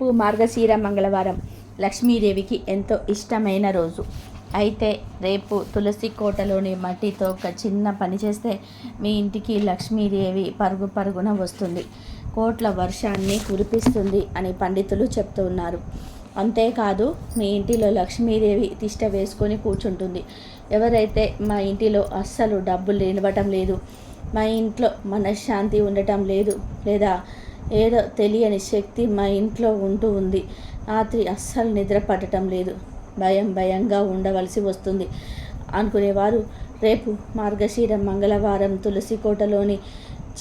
రేపు మార్గశీర మంగళవారం. లక్ష్మీదేవికి ఎంతో ఇష్టమైన రోజు. అయితే రేపు తులసి కోటలోని మట్టితో ఒక చిన్న పని చేస్తే మీ ఇంటికి లక్ష్మీదేవి పరుగు పరుగున వస్తుంది. కోట్ల వర్షాన్ని కురిపిస్తుంది అని పండితులు చెప్తూ ఉన్నారు. అంతేకాదు మీ ఇంటిలో లక్ష్మీదేవి తిష్ట వేసుకొని కూర్చుంటుంది. ఎవరైతే మా ఇంటిలో అస్సలు డబ్బులు నిలవటం లేదు మా ఇంట్లో మనశ్శాంతి ఉండటం లేదు లేదా ఏదో తెలియని శక్తి మా ఇంట్లో ఉంటూ ఉంది. రాత్రి అస్సలు నిద్ర పట్టడం లేదు. భయం భయంగా ఉండవలసి వస్తుంది. అనుకునేవారు రేపు మార్గశీర మంగళవారం తులసి కోటలోని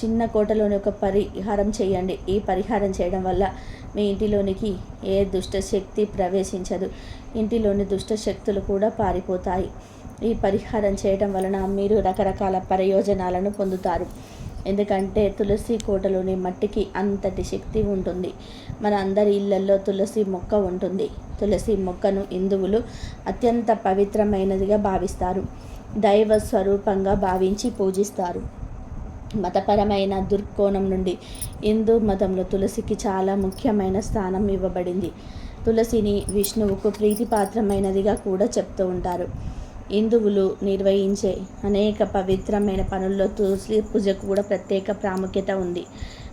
చిన్న కోటలోని ఒక పరిహారం చేయండి. ఈ పరిహారం చేయడం వల్ల మీ ఇంటిలోనికి ఏ దుష్ట శక్తి ప్రవేశించదు. ఇంటిలోని దుష్ట శక్తులు కూడా పారిపోతాయి. ఈ పరిహారం చేయడం వలన మీరు రకరకాల ప్రయోజనాలను పొందుతారు. ఎందుకంటే తులసి కోటలోని మట్టికి అంతటి శక్తి ఉంటుంది. మన అందరి ఇళ్ళలో తులసి మొక్క ఉంటుంది. తులసి మొక్కను హిందువులు అత్యంత పవిత్రమైనదిగా భావిస్తారు. దైవ స్వరూపంగా భావించి పూజిస్తారు. మతపరమైన దుర్కోణం నుండి హిందూ మతంలో తులసికి చాలా ముఖ్యమైన స్థానం ఇవ్వబడింది. తులసిని విష్ణువుకు ప్రీతిపాత్రమైనదిగా కూడా చెప్తూ ఉంటారు. హిందువులు నిర్వహించే అనేక పవిత్రమైన పనుల్లో తులసి పూజకు కూడా ప్రత్యేక ప్రాముఖ్యత ఉంది.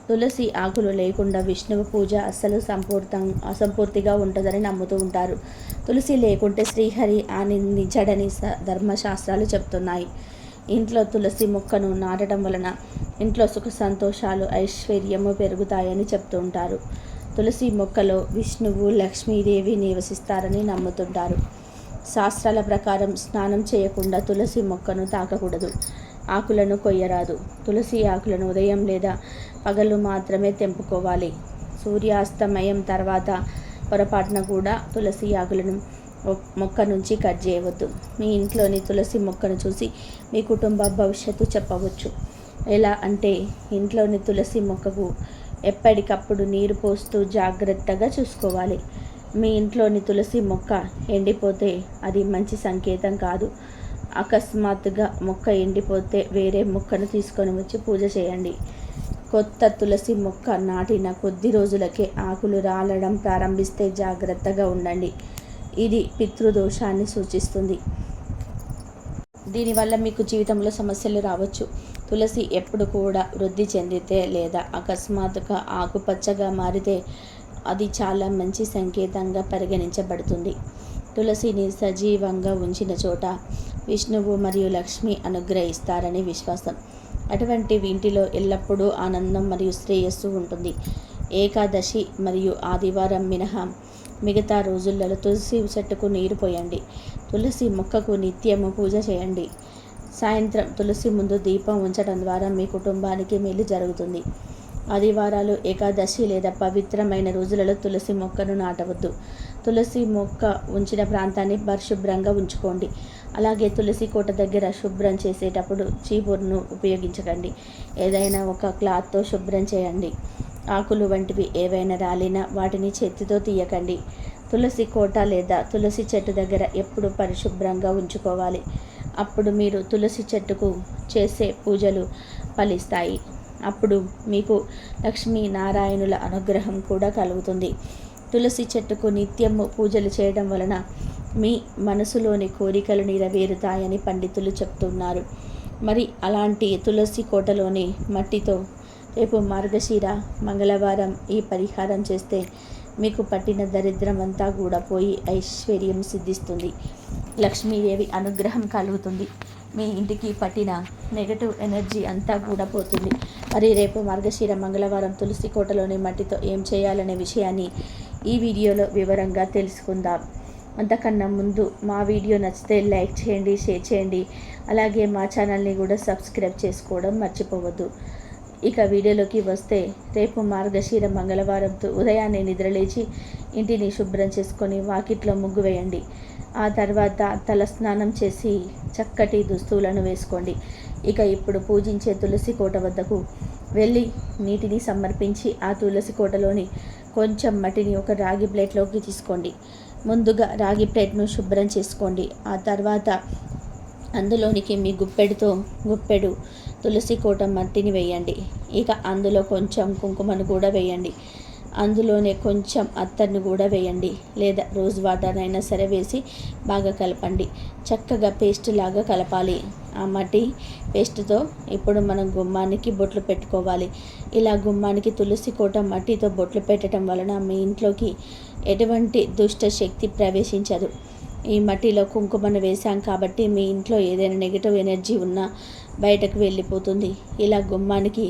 తులసి ఆకులు లేకుండా విష్ణువు పూజ అస్సలు సంపూర్తం అసంపూర్తిగా ఉంటుందని నమ్ముతూ ఉంటారు. తులసి లేకుంటే శ్రీహరి ఆనందించడని ధర్మశాస్త్రాలు చెప్తున్నాయి. ఇంట్లో తులసి మొక్కను నాటడం వలన ఇంట్లో సుఖ సంతోషాలు ఐశ్వర్యము పెరుగుతాయని చెప్తూ ఉంటారు. తులసి మొక్కలో విష్ణువు లక్ష్మీదేవి నివసిస్తారని నమ్ముతుంటారు. శాస్త్రాల ప్రకారం స్నానం చేయకుండా తులసి మొక్కను తాకకూడదు. ఆకులను కొయ్యరాదు. తులసి ఆకులను ఉదయం లేదా పగలు మాత్రమే తెంపుకోవాలి. సూర్యాస్తమయం తర్వాత పొరపాటున కూడా తులసి ఆకులను మొక్క నుంచి కట్ చేయవద్దు. మీ ఇంట్లోని తులసి మొక్కను చూసి మీ కుటుంబ భవిష్యత్తు చెప్పవచ్చు. ఎలా అంటే ఇంట్లోని తులసి మొక్కకు ఎప్పటికప్పుడు నీరు పోస్తూ జాగ్రత్తగా చూసుకోవాలి. మీ ఇంట్లోని తులసి మొక్క ఎండిపోతే అది మంచి సంకేతం కాదు. అకస్మాత్తుగా మొక్క ఎండిపోతే వేరే మొక్కను తీసుకొని వచ్చి పూజ చేయండి. కొత్త తులసి మొక్క నాటిన కొద్ది రోజులకే ఆకులు రాలడం ప్రారంభిస్తే జాగ్రత్తగా ఉండండి. ఇది పితృదోషాన్ని సూచిస్తుంది. దీనివల్ల మీకు జీవితంలో సమస్యలు రావచ్చు. తులసి ఎప్పుడు కూడా వృద్ధి చెందితే లేదా అకస్మాత్తుగా ఆకుపచ్చగా మారితే అది చాలా మంచి సంకేతంగా పరిగణించబడుతుంది. తులసిని సజీవంగా ఉంచిన చోట విష్ణువు మరియు లక్ష్మి అనుగ్రహిస్తారని విశ్వాసం. అటువంటి ఇంటిలో ఎల్లప్పుడూ ఆనందం మరియు శ్రేయస్సు ఉంటుంది. ఏకాదశి మరియు ఆదివారం మినహా మిగతా రోజులలో తులసి చెట్టుకు నీరు పోయండి. తులసి మొక్కకు నిత్యము పూజ చేయండి. సాయంత్రం తులసి ముందు దీపం ఉంచడం ద్వారా మీ కుటుంబానికి మేలు జరుగుతుంది. ఆదివారాలు ఏకాదశి లేదా పవిత్రమైన రోజులలో తులసి మొక్కను నాటవద్దు. తులసి మొక్క ఉంచిన ప్రాంతాన్ని పరిశుభ్రంగా ఉంచుకోండి. అలాగే తులసి కోట దగ్గర శుభ్రం చేసేటప్పుడు చీపురును ఉపయోగించకండి. ఏదైనా ఒక క్లాత్తో శుభ్రం చేయండి. ఆకులు వంటివి ఏవైనా రాలినా వాటిని చేతితో తీయకండి. తులసి కోట లేదా తులసి చెట్టు దగ్గర ఎప్పుడు పరిశుభ్రంగా ఉంచుకోవాలి. అప్పుడు మీరు తులసి చెట్టుకు చేసే పూజలు ఫలిస్తాయి. అప్పుడు మీకు లక్ష్మీ నారాయణుల అనుగ్రహం కూడా కలుగుతుంది. తులసి చెట్టుకు నిత్యము పూజలు చేయడం వలన మీ మనసులోని కోరికలు నెరవేరుతాయని పండితులు చెప్తున్నారు. మరి అలాంటి తులసి కోటలోని మట్టితో రేపు మార్గశిర మంగళవారం ఈ పరిహారం చేస్తే మీకు పట్టిన దరిద్రం అంతా కూడా పోయి ఐశ్వర్యం సిద్ధిస్తుంది. లక్ష్మీదేవి అనుగ్రహం కలుగుతుంది. మీ ఇంటికి పట్టిన నెగటివ్ ఎనర్జీ అంతా కూడా పోతుంది. మరి రేపు మార్గశీర మంగళవారం తులసి కోటలోని మట్టితో ఏం చేయాలనే విషయాన్ని ఈ వీడియోలో వివరంగా తెలుసుకుందాం. అంతకన్నా ముందు మా వీడియో నచ్చితే లైక్ చేయండి షేర్ చేయండి. అలాగే మా ఛానల్ని కూడా సబ్స్క్రైబ్ చేసుకోవడం మర్చిపోవద్దు. ఇక వీడియోలోకి వస్తే రేపు మార్గశీర మంగళవారంతో ఉదయాన్నే నిద్రలేచి ఇంటిని శుభ్రం చేసుకొని వాకిట్లో ముగ్గు వేయండి. ఆ తర్వాత తలస్నానం చేసి చక్కటి దుస్తువులను వేసుకోండి. ఇక ఇప్పుడు పూజించే తులసి కోట వద్దకు వెళ్ళి నీటిని సమర్పించి ఆ తులసి కోటలోని కొంచెం మట్టిని ఒక రాగి ప్లేట్లోకి తీసుకోండి. ముందుగా రాగి ప్లేట్ను శుభ్రం చేసుకోండి. ఆ తర్వాత అందులోనికి మీ గుప్పెడుతో గుప్పెడు తులసి కోట మట్టిని వేయండి. ఇక అందులో కొంచెం కుంకుమను కూడా వేయండి. అందులోనే కొంచెం అత్తర్ని కూడా వేయండి. లేదా రోజ్ వాటర్ అయినా సరే వేసి బాగా కలపండి. చక్కగా పేస్ట్ లాగా కలపాలి. ఆ మట్టి పేస్ట్తో ఇప్పుడు మనం గుమ్మానికి బొట్లు పెట్టుకోవాలి. ఇలా గుమ్మానికి తులసి కోట మట్టితో బొట్లు పెట్టడం వలన మీ ఇంట్లోకి ఎటువంటి దుష్ట శక్తి ప్రవేశించదు. ఈ మట్టిలో కుంకుమను వేశాం కాబట్టి మీ ఇంట్లో ఏదైనా నెగిటివ్ ఎనర్జీ ఉన్నా బయటకు వెళ్ళిపోతుంది. ఇలా గుమ్మానికి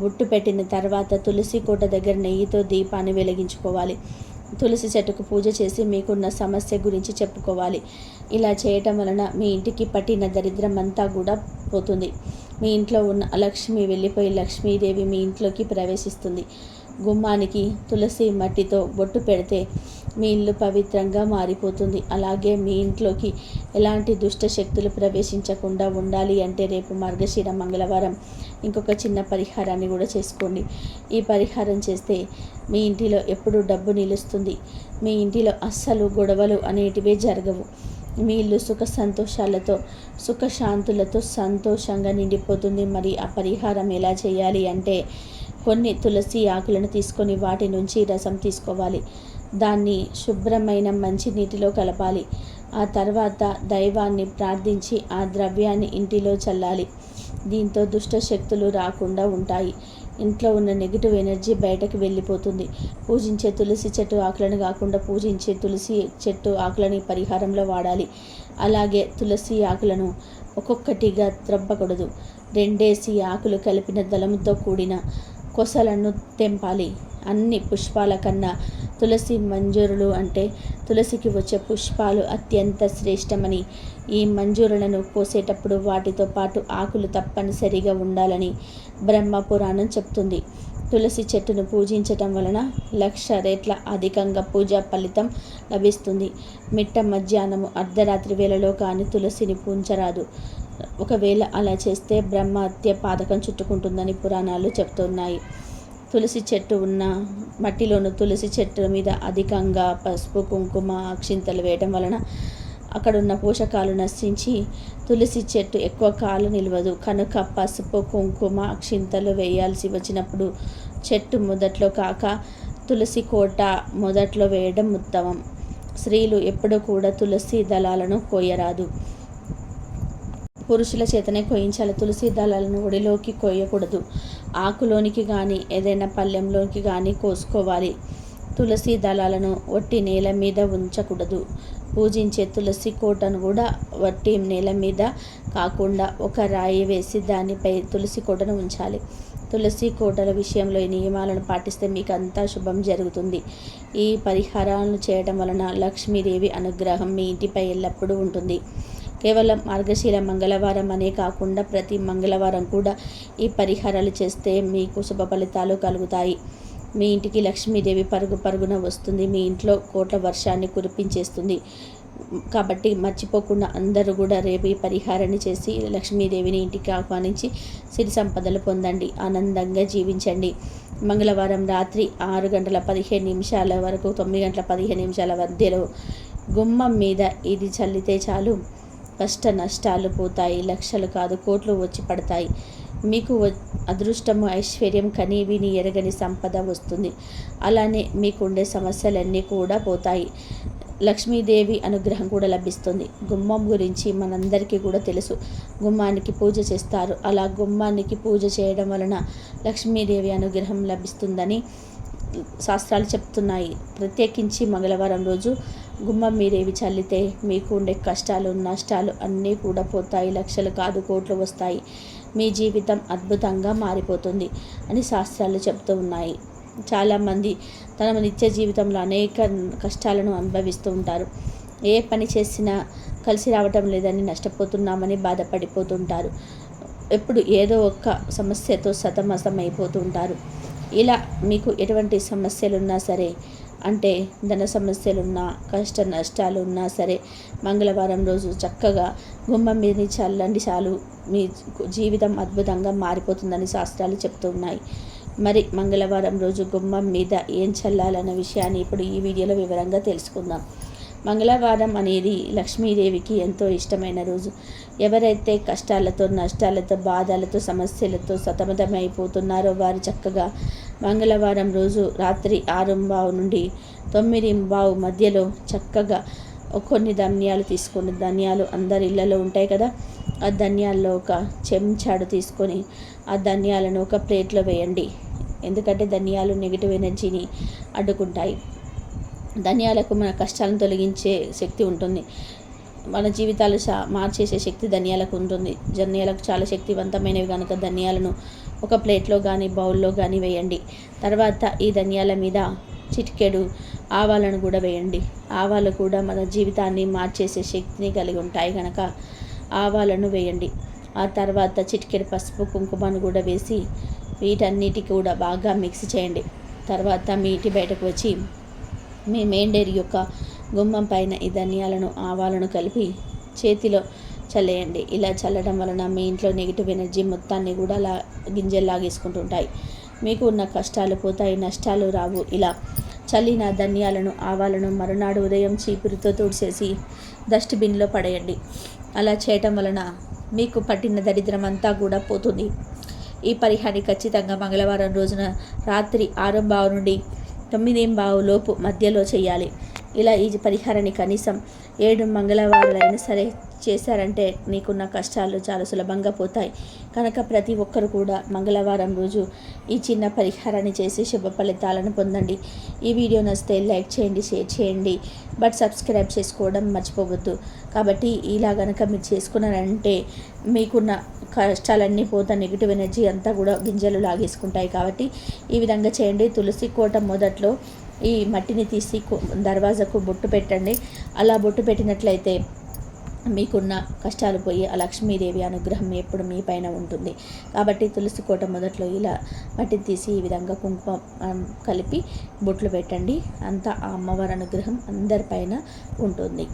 బుట్టు పెట్టిన తర్వాత తులసి కోట దగ్గర నెయ్యితో దీపాన్ని వెలిగించుకోవాలి. తులసి చెట్టుకు పూజ చేసి మీకున్న సమస్య గురించి చెప్పుకోవాలి. ఇలా చేయటం వలన మీ ఇంటికి పట్టిన దరిద్రం అంతా కూడా పోతుంది. మీ ఇంట్లో ఉన్న లక్ష్మి వెళ్ళిపోయి లక్ష్మీదేవి మీ ఇంట్లోకి ప్రవేశిస్తుంది. గుమ్మానికి తులసి మట్టితో బొట్టు పెడితే మీ ఇల్లు పవిత్రంగా మారిపోతుంది. అలాగే మీ ఇంట్లోకి ఎలాంటి దుష్ట శక్తులు ప్రవేశించకుండా ఉండాలి అంటే రేపు మార్గశిర మంగళవారం ఇంకొక చిన్న పరిహారాన్ని కూడా చేసుకోండి. ఈ పరిహారం చేస్తే మీ ఇంటిలో ఎప్పుడు డబ్బు నిలుస్తుంది. మీ ఇంటిలో అస్సలు గొడవలు అనేటివే జరగవు. మీ ఇల్లు సుఖ సంతోషాలతో సుఖశాంతులతో సంతోషంగా నిండిపోతుంది. మరి ఆ పరిహారం ఎలా చేయాలి అంటే కొన్ని తులసి ఆకులను తీసుకొని వాటి నుంచి రసం తీసుకోవాలి. దాన్ని శుభ్రమైన మంచి నీటిలో కలపాలి. ఆ తర్వాత దైవాన్ని ప్రార్థించి ఆ ద్రవ్యాన్ని ఇంటిలో చల్లాలి. దీంతో దుష్ట శక్తులు రాకుండా ఉంటాయి. ఇంట్లో ఉన్న నెగిటివ్ ఎనర్జీ బయటకు వెళ్ళిపోతుంది. పూజించే తులసి చెట్టు ఆకులను కాకుండా పూజించే తులసి చెట్టు ఆకులని పరిహారంలో వాడాలి. అలాగే తులసి ఆకులను ఒక్కొక్కటిగా త్రబ్బకూడదు. రెండేసి ఆకులు కలిపిన దళముతో కూడిన కొసలను తెంపాలి. అన్ని పుష్పాల కన్నా తులసి మంజూరులు అంటే తులసికి వచ్చే పుష్పాలు అత్యంత శ్రేష్టమని ఈ మంజూరులను కోసేటప్పుడు వాటితో పాటు ఆకులు తప్పనిసరిగా ఉండాలని బ్రహ్మ పురాణం చెప్తుంది. తులసి చెట్టును పూజించటం వలన లక్ష రేట్ల అధికంగా పూజా ఫలితం లభిస్తుంది. మిట్ట మధ్యాహ్నము అర్ధరాత్రి వేళలో కానీ తులసిని పూంచరాదు ఒకవేళ అలా చేస్తే బ్రహ్మహత్య పాదకం చుట్టుకుంటుందని పురాణాలు చెప్తున్నాయి. తులసి చెట్టు ఉన్న మట్టిలోను తులసి చెట్టు మీద అధికంగా పసుపు కుంకుమ అక్షింతలు వేయడం వలన అక్కడున్న పోషకాలు నశించి తులసి చెట్టు ఎక్కువ కాలు నిలవదు. కనుక పసుపు కుంకుమ అక్షింతలు వేయాల్సి వచ్చినప్పుడు చెట్టు మొదట్లో కాక తులసి కోట మొదట్లో వేయడం ఉత్తమం. స్త్రీలు ఎప్పుడూ కూడా తులసి దళాలను కోయరాదు. పురుషుల చేతనే కోయించాలి. తులసి దళాలను ఒడిలోకి కోయకూడదు ఆకులోనికి కానీ ఏదైనా పళ్ళెంలోకి కానీ కోసుకోవాలి. తులసి దళాలను వట్టి నేల మీద ఉంచకూడదు. పూజించే తులసి కోటను కూడా వట్టి నేల మీద కాకుండా ఒక రాయి వేసి దానిపై తులసి కోటను ఉంచాలి. తులసి కోటల విషయంలో ఈ నియమాలను పాటిస్తే మీకు అంతా శుభం జరుగుతుంది. ఈ పరిహారాలను చేయడం వలన లక్ష్మీదేవి అనుగ్రహం మీ ఇంటిపై ఎల్లప్పుడూ ఉంటుంది. కేవలం మార్గశీల మంగళవారం అనే కాకుండా ప్రతి మంగళవారం కూడా ఈ పరిహారాలు చేస్తే మీకు శుభ ఫలితాలు కలుగుతాయి. మీ ఇంటికి లక్ష్మీదేవి పరుగు పరుగున వస్తుంది. మీ ఇంట్లో కోట్ల వర్షాన్ని కురిపించేస్తుంది. కాబట్టి మర్చిపోకుండా అందరూ కూడా రేపు ఈ పరిహారాన్ని చేసి లక్ష్మీదేవిని ఇంటికి ఆహ్వానించి సిరి సంపదలు పొందండి. ఆనందంగా జీవించండి. మంగళవారం రాత్రి ఆరు గంటల పదిహేను నిమిషాల వరకు తొమ్మిది గంటల పదిహేను నిమిషాల మధ్యలో గుమ్మం మీద ఇది చల్లితే చాలు. కష్ట నష్టాలు పోతాయి లక్షలు కాదు కోట్లు వచ్చి పడతాయి. మీకు అదృష్టము ఐశ్వర్యం కనీవిని ఎరగని సంపద వస్తుంది. అలానే మీకు ఉండే సమస్యలన్నీ కూడా పోతాయి. లక్ష్మీదేవి అనుగ్రహం కూడా లభిస్తుంది. గుమ్మం గురించి మనందరికీ కూడా తెలుసు. గుమ్మానికి పూజ చేస్తారు. అలా గుమ్మానికి పూజ చేయడం వలన లక్ష్మీదేవి అనుగ్రహం లభిస్తుందని శాస్త్రాలు చెప్తున్నాయి. ప్రత్యేకించి మంగళవారం రోజు గుమ్మం మీరేవి చల్లితే మీకు ఉండే కష్టాలు నష్టాలు అన్నీ కూడా పోతాయి. లక్షలు కాదు కోట్లు వస్తాయి. మీ జీవితం అద్భుతంగా మారిపోతుంది అని శాస్త్రాలు చెప్తూ ఉన్నాయి. చాలామంది తన నిత్య జీవితంలో అనేక కష్టాలను అనుభవిస్తూ ఉంటారు. ఏ పని చేసినా కలిసి రావటం లేదని నష్టపోతున్నామని బాధపడిపోతుంటారు. ఎప్పుడు ఏదో ఒక సమస్యతో సతమతం ఇలా మీకు ఎటువంటి సమస్యలున్నా సరే అంటే ధన సమస్యలున్నా కష్ట నష్టాలు ఉన్నా సరే మంగళవారం రోజు చక్కగా గుమ్మం మీద చల్లండి చాలు. మీ జీవితం అద్భుతంగా మారిపోతుందని శాస్త్రాలు చెప్తున్నాయి మరి మంగళవారం రోజు గుమ్మం మీద ఏం చల్లాలన్న విషయాన్ని ఇప్పుడు ఈ వీడియోలో వివరంగా తెలుసుకుందాం. మంగళవారం అనేది లక్ష్మీదేవికి ఎంతో ఇష్టమైన రోజు. ఎవరైతే కష్టాలతో నష్టాలతో బాధలతో సమస్యలతో సతమతమైపోతున్నారో వారు చక్కగా మంగళవారం రోజు రాత్రి ఆరు బావు నుండి తొమ్మిది బావు మధ్యలో చక్కగా కొన్ని ధనియాలు తీసుకుని ధనియాలు అందరి ఇళ్ళలో ఉంటాయి కదా ఆ ధనియాల్లో ఒక చెంచాడు తీసుకొని ఆ ధనియాలను ఒక ప్లేట్లో వేయండి. ఎందుకంటే ధనియాలు నెగిటివ్ ఎనర్జీని అడ్డుకుంటాయి. ధనియాలకు మన కష్టాలను తొలగించే శక్తి ఉంటుంది. మన జీవితాలు మార్చేసే శక్తి ధనియాలకు ఉంటుంది. ధనియాలకు చాలా శక్తివంతమైనవి కనుక ధనియాలను ఒక ప్లేట్లో కానీ బౌల్లో కానీ వేయండి. తర్వాత ఈ ధనియాల మీద చిటికెడు ఆవాలను కూడా వేయండి. ఆవాలు కూడా మన జీవితాన్ని మార్చేసే శక్తిని కలిగి ఉంటాయి కనుక ఆవాలను వేయండి. ఆ తర్వాత చిటికెడు పసుపు కుంకుమను కూడా వేసి వీటన్నిటి కూడా బాగా మిక్స్ చేయండి. తర్వాత మీ ఇంటి బయటకు వచ్చి మీ మెయిన్ డైరీ యొక్క గుమ్మం పైన ఈ ధనియాలను ఆవాలను కలిపి చేతిలో చల్లేయండి. ఇలా చల్లడం వలన మీ ఇంట్లో నెగిటివ్ ఎనర్జీ మొత్తాన్ని కూడా లా గింజలు లాగేసుకుంటుంటాయి. మీకు ఉన్న కష్టాలు పోతాయి నష్టాలు రావు. ఇలా చల్లిన ధనియాలను ఆవాలను మరునాడు ఉదయం చీపురుతో తుడిచేసి డస్ట్బిన్లో పడేయండి. అలా చేయటం వలన మీకు పట్టిన దరిద్రం అంతా కూడా పోతుంది. ఈ పరిహారాన్ని ఖచ్చితంగా మంగళవారం రోజున రాత్రి ఆరు బావు నుండి తొమ్మిది బావు లోపు మధ్యలో చేయాలి. ఇలా ఈ పరిహారాన్ని కనీసం ఏడు మంగళవారాలైనా సరే చేశారంటే నీకున్న కష్టాలు చాలా సులభంగా పోతాయి. కనుక ప్రతి ఒక్కరు కూడా మంగళవారం రోజు ఈ చిన్న పరిహారాన్ని చేసి శుభ ఫలితాలను పొందండి. ఈ వీడియో నచ్చితే లైక్ చేయండి షేర్ చేయండి. బట్ సబ్స్క్రైబ్ చేసుకోవడం మర్చిపోవద్దు. కాబట్టి ఇలా కనుక మీరు చేసుకున్నారంటే మీకున్న కష్టాలన్నీ పోతా నెగిటివ్ ఎనర్జీ అంతా కూడా గింజలు లాగేసుకుంటాయి కాబట్టి ఈ విధంగా చేయండి. తులసి కోట మొదట్లో ఈ మట్టిని తీసి దర్వాజకు బొట్టు పెట్టండి. అలా బొట్టు పెట్టినట్లయితే మీకున్న కష్టాలు పోయి ఆ లక్ష్మీదేవి అనుగ్రహం ఎప్పుడు మీ పైన ఉంటుంది. కాబట్టి తులసి కోట మొదట్లో ఇలా మట్టి తీసి ఈ విధంగా కుంకుమ కలిపి బొట్లు పెట్టండి. అంతా ఆ అమ్మవారి అనుగ్రహం అందరిపైన ఉంటుంది.